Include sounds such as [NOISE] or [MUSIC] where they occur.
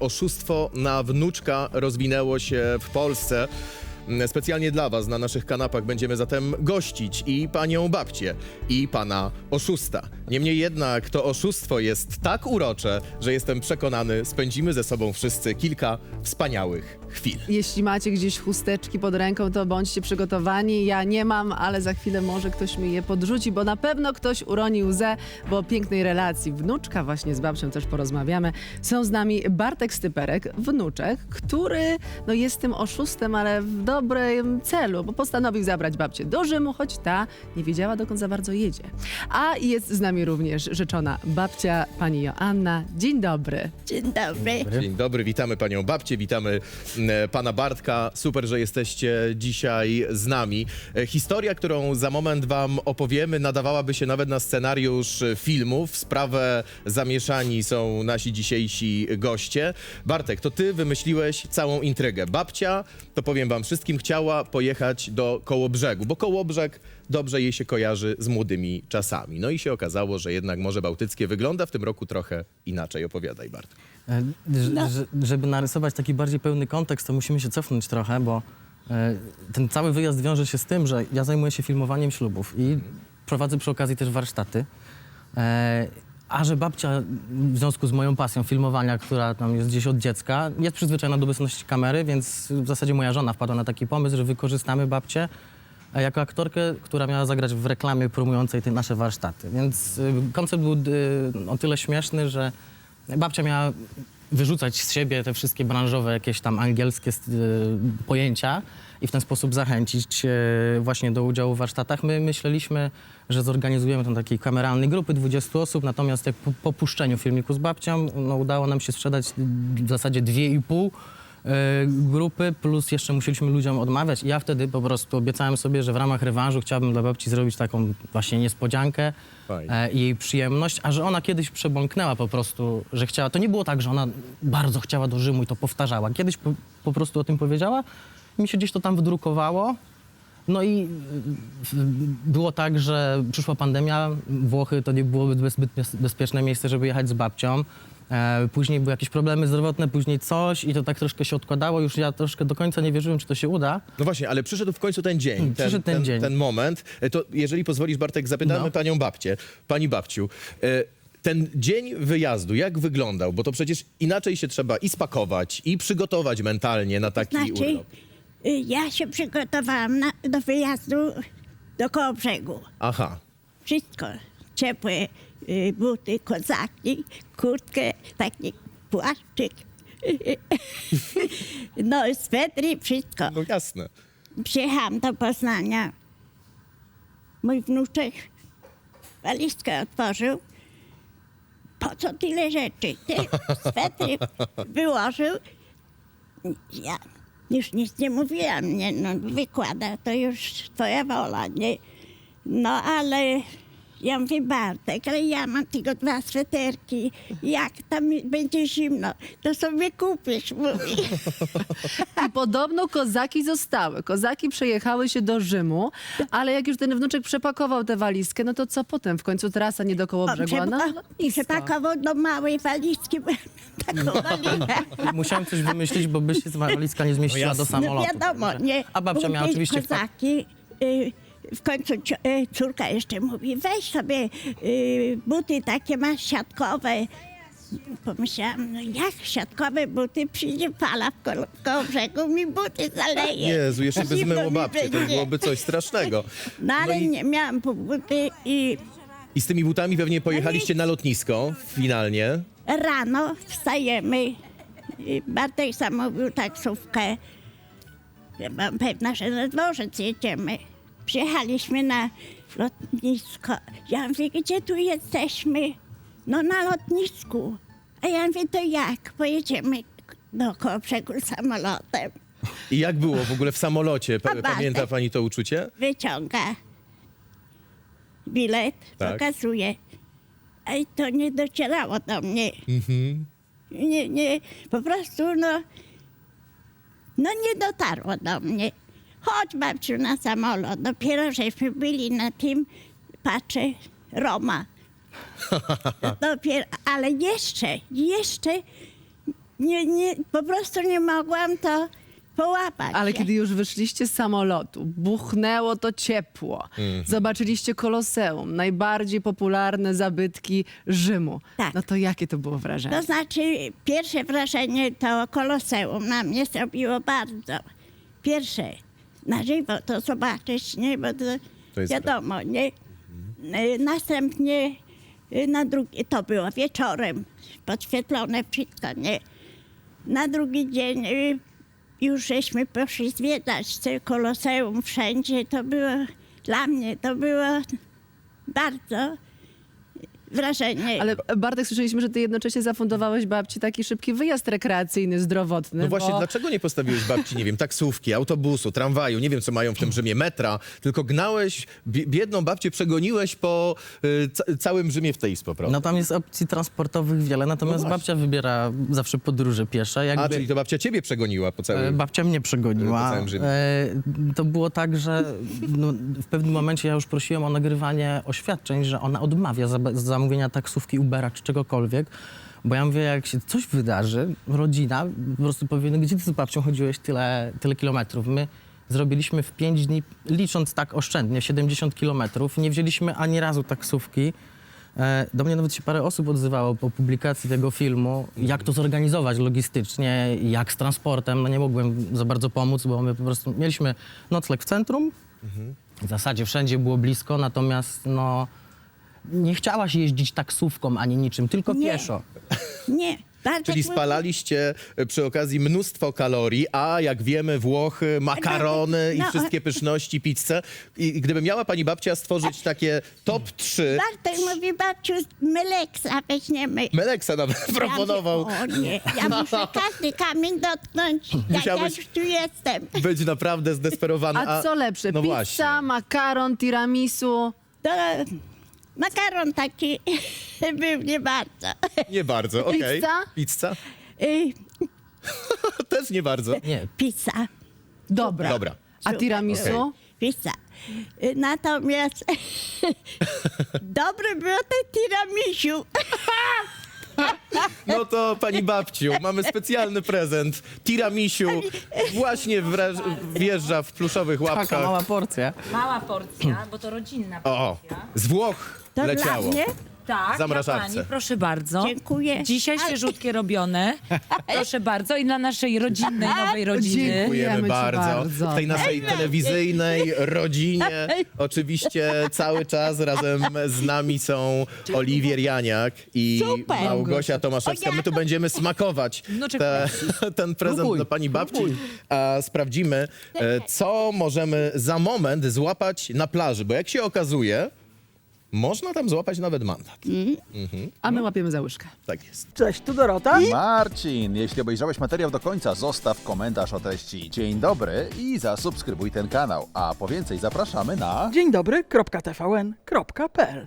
Oszustwo na wnuczka rozwinęło się w Polsce. Specjalnie dla Was na naszych kanapach będziemy zatem gościć i panią babcię, i pana oszusta. Niemniej jednak to oszustwo jest tak urocze, że jestem przekonany, spędzimy ze sobą wszyscy kilka wspaniałych chwil. Jeśli macie gdzieś chusteczki pod ręką, to bądźcie przygotowani. Ja nie mam, ale za chwilę może ktoś mi je podrzuci, bo na pewno ktoś uroni łzę, bo o pięknej relacji wnuczka właśnie z babcią też porozmawiamy. Są z nami Bartek Styperek, wnuczek, który no, jest tym oszustem, ale w dobrym celu, bo postanowił zabrać babcię do Rzymu, choć ta nie wiedziała, dokąd za bardzo jedzie. A jest z nami również rzeczona babcia, pani Joanna. Dzień dobry. Dzień dobry. Dzień dobry, witamy panią babcię, witamy mm, pana Bartka. Super, że jesteście dzisiaj z nami. E, Historia, którą za moment wam opowiemy, nadawałaby się nawet na scenariusz e, filmu. W sprawę zamieszani są nasi dzisiejsi goście. Bartek, to ty wymyśliłeś całą intrygę. Babcia, to powiem wam wszystkim, chciała pojechać do Kołobrzegu, bo Kołobrzeg dobrze jej się kojarzy z młodymi czasami. No i się okazało, że jednak Morze Bałtyckie wygląda w tym roku trochę inaczej. Opowiadaj, Bartek. E, No. że- Żeby narysować taki bardziej pełny kontekst, to musimy się cofnąć trochę, bo e, ten cały wyjazd wiąże się z tym, że ja zajmuję się filmowaniem ślubów i prowadzę przy okazji też warsztaty. E, A że babcia w związku z moją pasją filmowania, która tam jest gdzieś od dziecka, jest przyzwyczajona do obecności kamery, więc w zasadzie moja żona wpadła na taki pomysł, że wykorzystamy babcię e, jako aktorkę, która miała zagrać w reklamie promującej te nasze warsztaty. Więc y, koncept był y, o tyle śmieszny, że babcia miała wyrzucać z siebie te wszystkie branżowe, jakieś tam angielskie y, pojęcia i w ten sposób zachęcić y, właśnie do udziału w warsztatach. My myśleliśmy, że zorganizujemy tam takiej kameralnej grupy 20 osób, natomiast jak po, puszczeniu filmiku z babcią, no, udało nam się sprzedać w zasadzie dwie i pół e, grupy, plus jeszcze musieliśmy ludziom odmawiać. I ja wtedy po prostu obiecałem sobie, że w ramach rewanżu chciałbym dla babci zrobić taką właśnie niespodziankę Fajnie. e, i jej przyjemność, a że ona kiedyś przebąknęła po prostu, że chciała. To nie było tak, że ona bardzo chciała do Rzymu i to powtarzała. Kiedyś po, po prostu o tym powiedziała, mi się gdzieś to tam wydrukowało. No i y, y, było tak, że przyszła pandemia, Włochy to nie byłoby zbyt bez- bezpieczne miejsce, żeby jechać z babcią. E, później były jakieś problemy zdrowotne, później coś i to tak troszkę się odkładało. Już ja troszkę do końca nie wierzyłem, czy to się uda. No właśnie, ale przyszedł w końcu ten dzień. Hmm, przyszedł ten dzień. ten moment. E, To jeżeli pozwolisz, Bartek, zapytamy No. panią babcię. Pani babciu, e, ten dzień wyjazdu, jak wyglądał? Bo to przecież inaczej się trzeba i spakować, i przygotować mentalnie na taki Znaczy, urlop. y, ja się przygotowałam na, do wyjazdu do Kołobrzegu. Aha. Wszystko. Ciepłe y, buty, kozaki, kurtkę, taki płaszczyk. [LAUGHS] No, swetry, wszystko. No jasne. Przyjechałam do Poznania. Mój wnuczek walizkę otworzył. Po co tyle rzeczy? Ty [LAUGHS] swetry wyłożył. Ja już nic nie mówiłam, nie, no wykłada, to już twoja wola, nie? No ale ja mówię, Bartek, ale ja mam tylko dwa sweterki. Jak tam będzie zimno, to sobie kupisz, mówi. [LAUGHS] I podobno kozaki zostały. Kozaki przejechały się do Rzymu, ale jak już ten wnuczek przepakował tę walizkę, no to co potem? W końcu trasa nie do Kołobrzegu, a na lotnisko. Przepakował do małej walizki, bo taką walizkę. Musiałem coś wymyślić, bo by się walizka nie zmieściła jasne. do No samolotu. wiadomo, nie. A babcia miała oczywiście... wpa- kozaki. Y, w końcu y, córka jeszcze mówi, weź sobie y, buty takie masz siatkowe. Pomyślałam, no jak siatkowe buty, przyjdzie fala w koło, koło brzegu, mi buty zaleje. Jezu, jeszcze by zmyło babcię, to byłoby coś strasznego. No ale No i- nie miałam buty i I z tymi butami pewnie pojechaliście na lotnisko finalnie. rano wstajemy. i Bartek zamówił taksówkę. Ja byłam pewna, że na dworzec jedziemy. Przyjechaliśmy na lotnisko. Ja mówię, gdzie tu jesteśmy? No na lotnisku. A ja mówię, to jak? Pojedziemy do Kołobrzegu samolotem. I jak było w ogóle w samolocie? Pa- A Bartek? Pamięta pani to uczucie? Wyciąga bilet, Tak. pokazuje. A i to nie docierało do mnie. Mhm. Nie, nie, po prostu no, no nie dotarło do mnie. Chodź babciu na samolot. Dopiero żeśmy byli na tym, patrzę, Roma. [LAUGHS] Dopiero, ale jeszcze, jeszcze nie, nie, po prostu nie mogłam to połapać. Ale się. kiedy już wyszliście z samolotu, buchnęło to ciepło, zobaczyliście Koloseum, najbardziej popularne zabytki Rzymu. Tak. No to jakie to było wrażenie? To znaczy, pierwsze wrażenie to Koloseum na mnie zrobiło bardzo. Pierwsze, na żywo to zobaczyć, nie, bo to, To wiadomo, nie. Y, Następnie y, na drugi, to było wieczorem, podświetlone wszystko, nie. Na drugi dzień y, już żeśmy poszli zwiedzać te Koloseum wszędzie. To było, dla mnie to było bardzo wrażenie. Ale Bartek, słyszeliśmy, że ty jednocześnie zafundowałeś babci taki szybki wyjazd rekreacyjny, zdrowotny. No właśnie, bo... dlaczego nie postawiłeś babci, nie wiem, taksówki, autobusu, tramwaju, nie wiem, co mają w tym Rzymie, metra, tylko gnałeś, bie- biedną babcię przegoniłeś po y, ca- całym Rzymie w tej prawda? No tam jest opcji transportowych wiele, natomiast No babcia wybiera zawsze podróże piesze. Jakby... A, czyli to babcia ciebie przegoniła po E, całym... Babcia mnie Po przegoniła. całym Rzymie. E, To było tak, że no, w pewnym momencie ja już prosiłem o nagrywanie oświadczeń, że ona odmawia za- zamówienia taksówki, Ubera czy czegokolwiek. Bo ja mówię, jak się coś wydarzy, rodzina po prostu powie, no gdzie ty z babcią chodziłeś tyle, tyle kilometrów? My zrobiliśmy w 5 dni, licząc tak oszczędnie, 70 kilometrów. Nie wzięliśmy ani razu taksówki. E, Do mnie nawet się parę osób odzywało po publikacji tego filmu, jak to zorganizować logistycznie, jak z transportem. No nie mogłem za bardzo pomóc, bo my po prostu mieliśmy nocleg w centrum. W zasadzie wszędzie było blisko, natomiast no, nie chciałaś jeździć taksówką ani niczym, tylko Nie. pieszo. Nie. Bartek Czyli mówi- spalaliście y, przy okazji mnóstwo kalorii, a jak wiemy Włochy, makarony i No, wszystkie pyszności, pizzę. I i gdyby miała pani babcia stworzyć takie top 3, Bartek mówi, babciu, Meleksa weźmiemy. Meleksa nawet proponował. Ja mówię, o nie, ja muszę każdy kamień dotknąć, [LAUGHS] jak ja Musiałbyś- już tu jestem. Być naprawdę [LAUGHS] zdesperowany. A co lepsze, No pizza, właśnie. makaron, tiramisu? To makaron taki [LAUGHS] był nie bardzo. Nie bardzo, okej. Pizza? Pizza? Y, [LAUGHS] Też nie bardzo. Nie, Pizza. Dobra. Dobra. A tiramisu? Okej. Pizza. Y, Natomiast [LAUGHS] dobre było te tiramisu. [LAUGHS] No to pani babciu, mamy specjalny prezent. Tiramisu właśnie wra- wjeżdża w pluszowych taka łapkach. mała porcja. Mała porcja, bo to rodzinna O, porcja. z Włoch To leciało. dla mnie Tak, W zamrażarce. pani, proszę bardzo. Dziękuję. Dzisiaj świeżutkie robione. [LAUGHS] Proszę bardzo. I dla naszej rodzinnej, nowej rodziny. Dziękujemy Dziękujemy ci bardzo. bardzo. W tej naszej telewizyjnej rodzinie oczywiście cały czas razem z nami są Oliwier Janiak i Super. Małgosia Tomaszewska. My tu będziemy smakować Wnuczek te, [LAUGHS] ten prezent Próbuj, dla pani babci. A sprawdzimy, e, co możemy za moment złapać na plaży, bo jak się okazuje, można tam złapać nawet mandat. A my łapiemy za łyżkę. Tak jest. Cześć, tu Dorota. Marcin, jeśli obejrzałeś materiał do końca, zostaw komentarz o treści Dzień dobry i zasubskrybuj ten kanał. A po więcej zapraszamy na... Dzień dobry, kropka TVN, kropka PL.